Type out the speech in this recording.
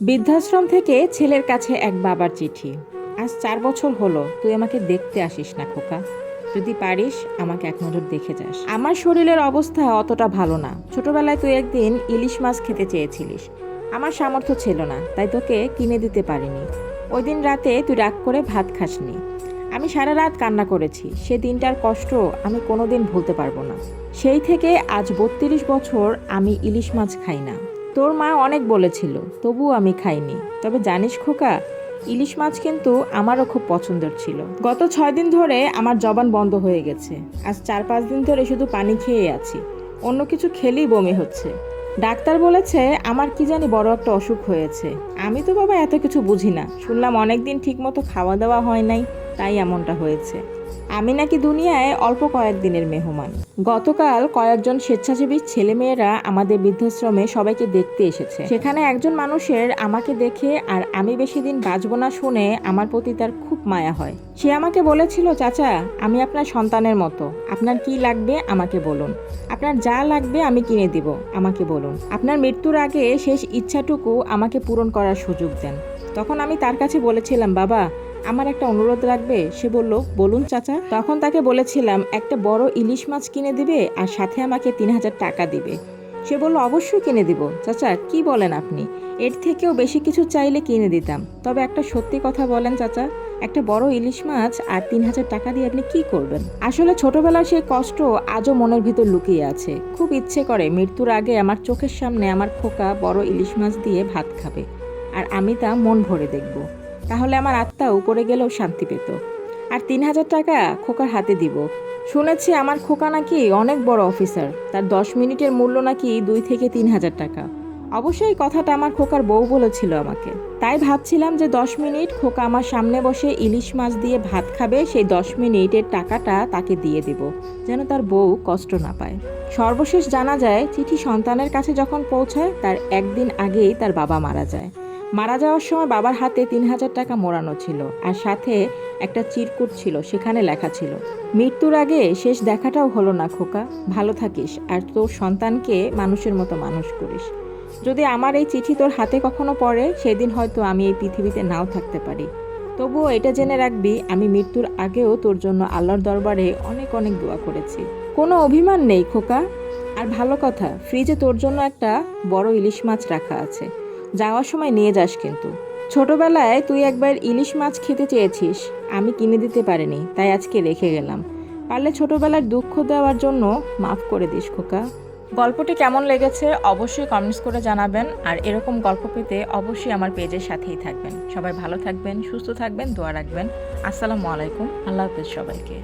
বৃদ্ধাশ্রম থেকে ছেলের কাছে এক বাবার চিঠি। আজ চার বছর হলো, তুই আমাকে দেখতে আসিস না, খোকা। যদি পারিস, আমাকে এক নজর দেখে যাস। আমার শরীরের অবস্থা অতটা ভালো না। ছোটবেলায় তুই একদিন ইলিশ মাছ খেতে চেয়েছিলিস। আমার সামর্থ্য ছিল না, তাই তোকে কিনে দিতে পারিনি। ওই দিন রাতে তুই রাগ করে ভাত খাসনি। আমি সারা রাত কান্না করেছি। সে দিনটার কষ্ট আমি কোনোদিন ভুলতে পারব না। সেই থেকে আজ বত্রিশ বছর আমি ইলিশ মাছ খাই না। তোর মা অনেক বলেছিল, তবুও আমি খাইনি। তবে জানিস খোকা, ইলিশ মাছ কিন্তু আমারও খুব পছন্দের ছিল। গত ছয় দিন ধরে আমার জবান বন্ধ হয়ে গেছে। আজ চার পাঁচ দিন ধরে শুধু পানি খেয়ে আছি। অন্য কিছু খেলেই বমি হচ্ছে। ডাক্তার বলেছে, আমার কি জানি বড় একটা অসুখ হয়েছে। আমি তো বাবা এত কিছু বুঝি না। শুনলাম অনেক দিন ঠিকমতো খাওয়া দাওয়া হয় নাই, তাই এমনটা হয়েছে। আমি নাকি দুনিয়ায় অল্প কয়েকদিনের মেহমান। গতকাল কয়েকজন স্বেচ্ছাসেবী ছেলেমেয়েরা আমাদের বৃদ্ধাশ্রমে সবাইকে দেখতে এসেছে। সেখানে একজন মানুষের আমাকে দেখে আর আমি বেশি দিন বাঁচবো না শুনে আমার প্রতি তার খুব মায়া হয়। সে আমাকে বলেছিল, চাচা, আমি আপনার সন্তানের মতো। আপনার কি লাগবে আমাকে বলুন। আপনার যা লাগবে আমি কিনে দিব, আমাকে বলুন। আপনার মৃত্যুর আগে শেষ ইচ্ছাটুকু আমাকে পূরণ করার সুযোগ দেন। তখন আমি তার কাছে বলেছিলাম, বাবা, আমার একটা অনুরোধ লাগবে। সে বলল, বলুন, চাচা। তখন তাকে বলেছিলাম, একটা বড় ইলিশ মাছ কিনে দিবে আর সাথে আমাকে তিন হাজার টাকা দিবে। সে বলল, অবশ্যই কিনে দিব। চাচা, কি বলেন আপনি? এর থেকেও বেশি কিছু চাইলে কিনে দিতাম। তবে একটা সত্যি কথা বলেন চাচা, একটা বড় ইলিশ মাছ আর তিন হাজার টাকা দিয়ে আপনি কি করবেন? আসলে ছোটবেলার সেই কষ্ট আজও মনের ভিতর লুকিয়ে আছে। খুব ইচ্ছে করে মৃত্যুর আগে আমার চোখের সামনে আমার খোকা বড় ইলিশ মাছ দিয়ে ভাত খাবে, আর আমি তা মন ভরে দেখব। তাহলে আমার আত্মা উপরে গেলেও শান্তি পেত। আর তিন হাজার টাকা খোকার হাতে দিব। শুনেছি আমার খোকা নাকি অনেক বড় অফিসার। তার দশ মিনিটের মূল্য নাকি দুই থেকে তিন হাজার টাকা। অবশ্যই কথাটা আমার খোকার বউ বলেছিল আমাকে। তাই ভাবছিলাম যে দশ মিনিট খোকা আমার সামনে বসে ইলিশ মাছ দিয়ে ভাত খাবে, সেই দশ মিনিটের টাকাটা তাকে দিয়ে দেব, যেন তার বউ কষ্ট না পায়। সর্বশেষ জানা যায়, চিঠি সন্তানের কাছে যখন পৌঁছায়, তার একদিন আগেই তার বাবা মারা যায়। মারা যাওয়ার সময় বাবার হাতে তিন হাজার টাকা মোড়ানো ছিল আর সাথে একটা চিরকুট ছিল, সেখানে লেখা ছিল, মৃত্যুর আগে শেষ দেখাটাও হলো না খোকা, ভালো থাকিস আর তোর সন্তানকে মানুষের মতো মানুষ করিস। যদি আমার এই চিঠি তোর হাতে কখনো পড়ে, সেদিন হয়তো আমি এই পৃথিবীতে নাও থাকতে পারি। তবুও এটা জেনে রাখবি, আমি মৃত্যুর আগেও তোর জন্য আল্লাহর দরবারে অনেক অনেক দোয়া করেছি। কোনো অভিমান নেই খোকা। আর ভালো কথা, ফ্রিজে তোর জন্য একটা বড় ইলিশ মাছ রাখা আছে। যাওয়ার সময় নিয়ে যাস কিন্তু। ছোটবেলায় তুই একবার ইলিশ মাছ খেতে চেয়েছিস, আমি কিনে দিতে পারিনি, তাই আজকে রেখে গেলাম। পারলে ছোটবেলার দুঃখ দেওয়ার জন্য মাফ করে দিস, খোকা। গল্পটি কেমন লেগেছে অবশ্যই কমেন্টস করে জানাবেন, আর এরকম গল্প পেতে অবশ্যই আমার পেজের সাথেই থাকবেন। সবাই ভালো থাকবেন, সুস্থ থাকবেন, দোয়া রাখবেন। আসসালামু আলাইকুম, আল্লাহ হাফেজ সবাইকে।